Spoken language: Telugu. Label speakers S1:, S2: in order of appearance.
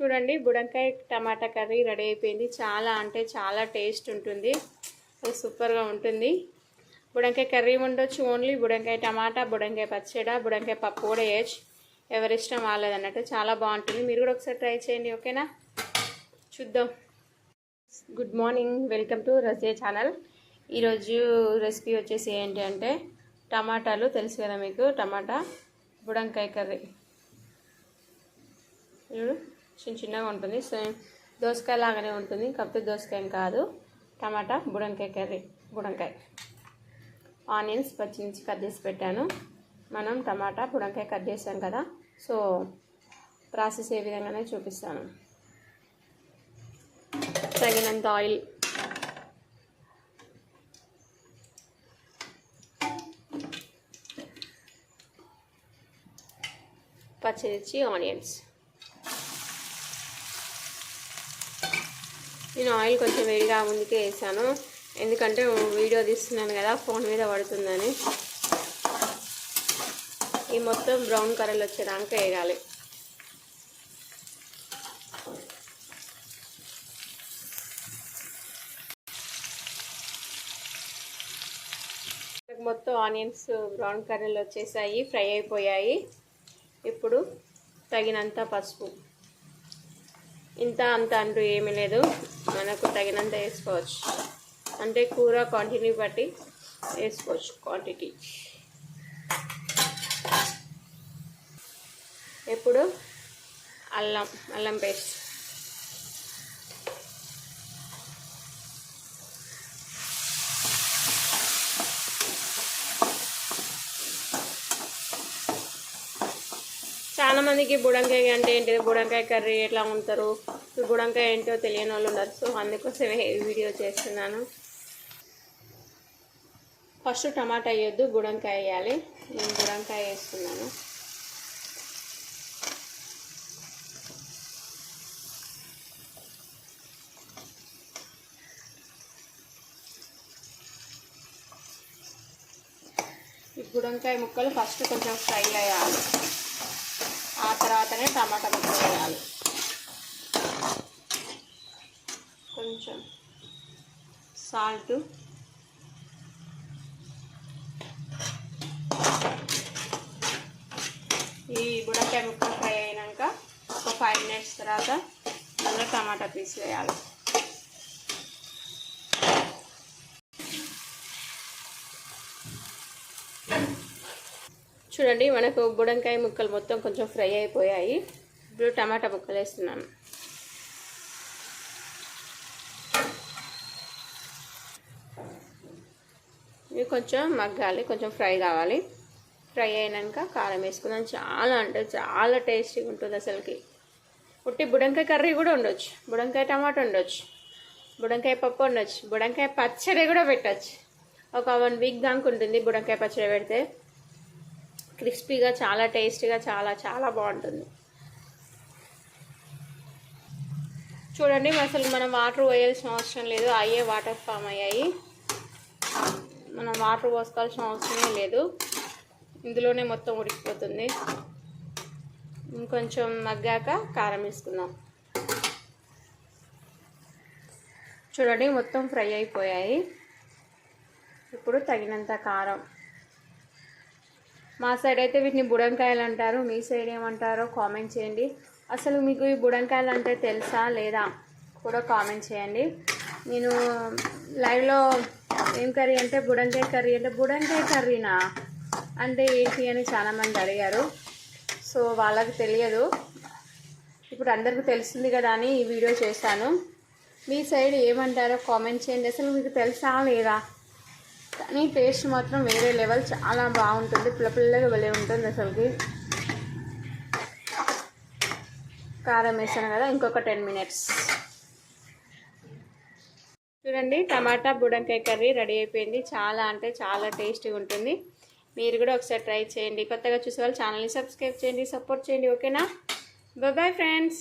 S1: చూడండి బుడంకాయ టమాటా కర్రీ రెడీ అయిపోయింది. చాలా అంటే చాలా టేస్ట్ ఉంటుంది. అది సూపర్గా ఉంటుంది. బుడంకాయ కర్రీ ఉండొచ్చు ఓన్లీ. బుడంకాయ టమాటా బుడంకాయ పచ్చడి బుడంకాయ పప్పు కూడా వేయచ్చు ఎవరిష్టం వాళ్ళది అన్నట్టు చాలా బాగుంటుంది. మీరు కూడా ఒకసారి ట్రై చేయండి ఓకేనా? చూద్దాం. Good morning welcome to Razia channel ఈరోజు రెసిపీ వచ్చేసి ఏంటి అంటే టమాటాలు తెలుసు కదా మీకు? టమాటా బుడంకాయ కర్రీ. చూడు. చిన్న చిన్నగా ఉంటుంది. సేమ్ దోసకాయ లాగానే ఉంటుంది. కాకపోతే దోసకాయ కాదు. టమాటా బుడంకాయ కర్రీ బుడంకాయ. ఆనియన్స్ పచ్చిమిర్చి కట్ చేసి పెట్టాను. మనం టమాటా బుడంకాయ కట్ చేసాం కదా. సో ప్రాసెస్ ఏ విధంగానే చూపిస్తాను. తగినంత ఆయిల్. పచ్చిమిర్చి ఆనియన్స్. నేను ఆయిల్ కొంచెం వేడిగా ముందుకే వేసాను. ఎందుకంటే వీడియో తీస్తున్నాను కదా ఫోన్ మీద పడుతుందని. ఈ మొత్తం బ్రౌన్ కలర్లు వచ్చేదాకా వేయాలి. మొత్తం ఆనియన్స్ బ్రౌన్ కలర్లు వచ్చేసాయి ఫ్రై అయిపోయాయి. ఇప్పుడు తగినంత పసుపు. ఇంత అంత అంటూ ఏమీ లేదు. మనకు తగినంత వేసుకోవచ్చు. అంటే కూర క్వాంటిటీ బట్టి వేసుకోవచ్చు క్వాంటిటీ ఇప్పుడు అల్లం అల్లం పేస్ట్ చాలా మందికి బుడంకాయ అంటే ఏంటిది? బుడంకాయ కర్రీ ఎట్లా ఉంటారు బుడంకాయ ఏంటో తెలియని వాళ్ళు ఉండరు సో అందుకోసమే వీడియో చేస్తున్నాను. ఫస్ట్ టమాటా వేయొద్దు బుడంకాయ వేయాలి. నేను బుడంకాయ వేస్తున్నాను. ఈ బుడంకాయ ముక్కలు ఫస్ట్ కొంచెం ఫ్రై అయ్యాలి. తర్వాతనే టమాటా ముక్కలు వేయాలి కొంచెం సాల్ట్. ఈ బుడకాయ ముక్క ఫ్రై అయినాక ఒక ఫైవ్ మినిట్స్ తర్వాత అందులో టమాటా పీస్ వేయాలి. చూడండి మనకు బుడంకాయ ముక్కలు మొత్తం కొంచెం ఫ్రై అయిపోయాయి. ఇప్పుడు టమాటా ముక్కలు వేస్తున్నాను. ఇవి కొంచెం మగ్గాలి కొంచెం ఫ్రై కావాలి. ఫ్రై అయినాక కారం వేసుకుందాం. చాలా అంటే చాలా టేస్టీగా ఉంటుంది అసలుకి. ఉట్టి బుడంకాయ కర్రీ కూడా ఉండొచ్చు బుడంకాయ టమాటా ఉండొచ్చు బుడంకాయ పప్పు ఉండొచ్చు బుడంకాయ పచ్చడి కూడా పెట్టచ్చు. ఒక వన్ వీక్ దాకా ఉంటుంది బుడంకాయ పచ్చడి పెడితే. క్రిస్పీగా చాలా టేస్టీగా చాలా చాలా బాగుంటుంది. చూడండి అసలు మనం వాటర్ పోయాల్సిన అవసరం లేదు. అయ్యే వాటర్ ఫామ్ అయ్యాయి. మనం వాటర్ పోసుకోవాల్సిన అవసరమే లేదు. ఇందులోనే మొత్తం ఉడికిపోతుంది. ఇంకొంచెం మగ్గాక కారం వేసుకుందాం. చూడండి మొత్తం ఫ్రై అయిపోయాయి. ఇప్పుడు తగినంత కారం. మా సైడ్ అయితే వీటిని బుడంకాయలు అంటారు. మీ సైడ్ ఏమంటారో కామెంట్ చేయండి. అసలు మీకు ఈ బుడంకాయలు అంటే తెలుసా లేదా కూడా కామెంట్ చేయండి. నేను లైవ్లో ఏం కర్రీ అంటే బుడంకాయ కర్రీ అంటే బుడంకాయ కర్రీనా? అంటే ఏంటి అని చాలామంది అడిగారు. సో వాళ్ళకి తెలియదు. ఇప్పుడు అందరికీ తెలుస్తుంది కదా అని ఈ వీడియో చేశాను. మీ సైడ్ ఏమంటారో కామెంట్ చేయండి. అసలు మీకు తెలుసా లేదా? కానీ టేస్ట్ మాత్రం వేరే లెవెల్ చాలా బాగుంటుంది. పిల్ల పిల్లగా వెళ్ళి ఉంటుంది అసలుకి. కారం వేసాను కదా ఇంకొక టెన్ మినిట్స్. చూడండి టమాటా బుడంకాయ కర్రీ రెడీ అయిపోయింది. చాలా అంటే చాలా టేస్టీగా ఉంటుంది. మీరు కూడా ఒకసారి ట్రై చేయండి. కొత్తగా చూసే వాళ్ళు ఛానల్ని సబ్స్క్రైబ్ చేయండి సపోర్ట్ చేయండి ఓకేనా? Bye friends